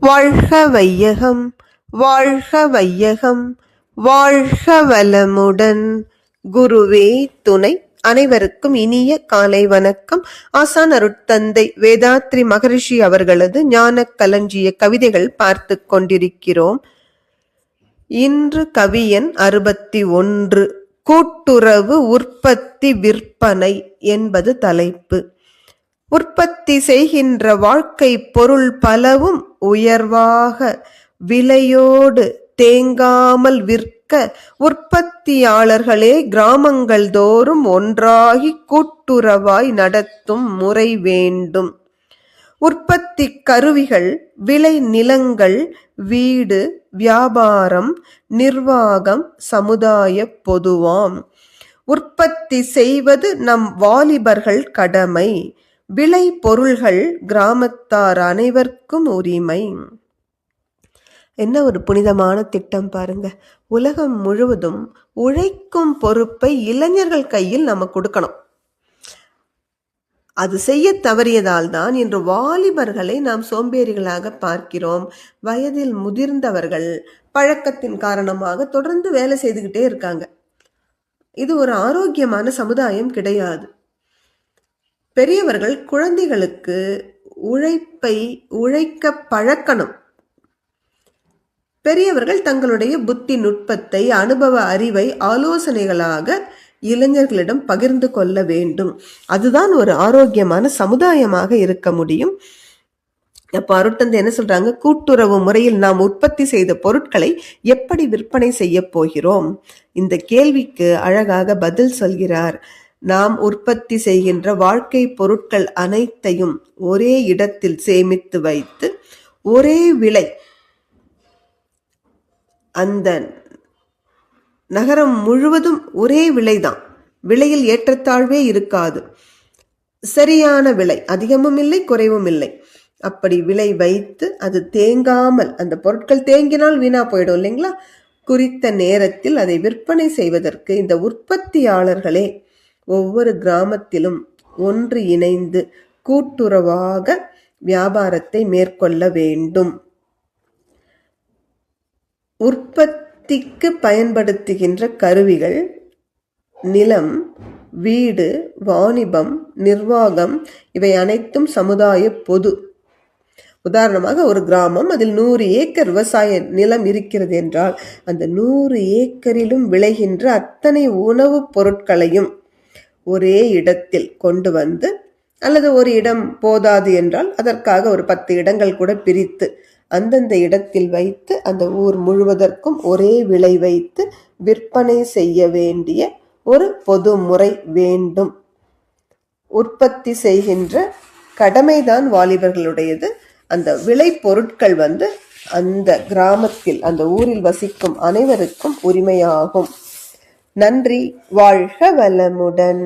வாழ்க வையகம் வாழ்க வையகம் வாழ்க வளமுடன். குருவே துணை அனைவருக்கும் இனிய காலை வணக்கம். ஆசான் அருட்தந்தை வேதாத்ரி மகரிஷி அவர்களது ஞான கலஞ்சிய கவிதைகள் பார்த்து கொண்டிருக்கிறோம். இன்று கவியன் அறுபத்தி ஒன்று கூட்டுறவு உற்பத்தி விற்பனை என்பது தலைப்பு. உற்பத்தி செய்கின்ற வாழ்க்கை பொருள் பலவும் உயர்வாக விலையோடு தேங்காமல் விற்க உற்பத்தியாளர்களே கிராமங்கள் தோறும் ஒன்றாகி கூட்டுறவாய் நடத்தும் முறை வேண்டும். உற்பத்தி கருவிகள் விளை நிலங்கள் வீடு வியாபாரம் நிர்வாகம் சமுதாய பொதுவாம். உற்பத்தி செய்வது நம் வாலிபர்கள் கடமை. விளை பொருள்கள் கிராமத்தார் அனைவருக்கும் உரிமை. என்ன ஒரு புனிதமான திட்டம் பாருங்க. உலகம் முழுவதும் உழைக்கும் பொறுப்பை இளைஞர்கள் கையில் நம்ம கொடுக்கணும். அது செய்ய தவறியதால் தான் இன்று வாலிபர்களை நாம் சோம்பேறிகளாக பார்க்கிறோம். வயதில் முதிர்ந்தவர்கள் பழக்கத்தின் காரணமாக தொடர்ந்து வேலை செய்துக்கிட்டே இருக்காங்க. இது ஒரு ஆரோக்கியமான சமுதாயம் கிடையாது. பெரியவர்கள் குழந்தைகளுக்கு உழைப்பை உழைக்க பழக்கணும். பெரியவர்கள் தங்களுடைய புத்தி நுட்பத்தை அனுபவ அறிவை ஆலோசனைகளாக இளைஞர்களிடம் பகிர்ந்து கொள்ள வேண்டும். அதுதான் ஒரு ஆரோக்கியமான சமுதாயமாக இருக்க முடியும். அப்போ அருட்தந்தை என்ன சொல்றாங்க? கூட்டுறவு முறையில் நாம் உற்பத்தி செய்த பொருட்களை எப்படி விற்பனை செய்ய போகிறோம்? இந்த கேள்விக்கு அழகாக பதில் சொல்கிறார். நாம் உற்பத்தி செய்கின்ற வாழ்க்கை பொருட்கள் அனைத்தையும் ஒரே இடத்தில் சேமித்து வைத்து ஒரே விலை அந்த நகரம் முழுவதும் ஒரே விலைதான். விலையில் ஏற்றத்தாழ்வே இருக்காது. சரியான விலை அதிகமும் இல்லை குறைவும் இல்லை. அப்படி விலை வைத்து அது தேங்காமல் அந்த பொருட்கள் தேங்கினால் வீணா போயிடும் இல்லைங்களா? குறித்த நேரத்தில் அதை விற்பனை செய்வதற்கு இந்த உற்பத்தியாளர்களே ஒவ்வொரு கிராமத்திலும் ஒன்று இணைந்து கூட்டுறவாக வியாபாரத்தை மேற்கொள்ள வேண்டும். உற்பத்திக்கு பயன்படுத்துகின்ற கருவிகள் நிலம் வீடு வாணிபம் நிர்வாகம் இவை அனைத்தும் சமுதாய பொது. உதாரணமாக ஒரு கிராமம் அதில் நூறு ஏக்கர் விவசாய நிலம் இருக்கிறது என்றால் அந்த நூறு ஏக்கரிலும் விளைகின்ற அத்தனை உணவுப் பொருட்களையும் ஒரே இடத்தில் கொண்டு வந்து அல்லது ஒரு இடம் போதாது என்றால் அதற்காக ஒரு பத்து இடங்கள் கூட பிரித்து அந்தந்த இடத்தில் வைத்து அந்த ஊர் முழுவதற்கும் ஒரே விலை வைத்து விற்பனை செய்ய வேண்டிய ஒரு பொது முறை வேண்டும். உற்பத்தி செய்கின்ற கடமைதான் வாலிபர்களுடையது. அந்த விளை பொருட்கள் வந்து அந்த கிராமத்தில் அந்த ஊரில் வசிக்கும் அனைவருக்கும் உரிமையாகும். நன்றி வாழ்க வளமுடன்.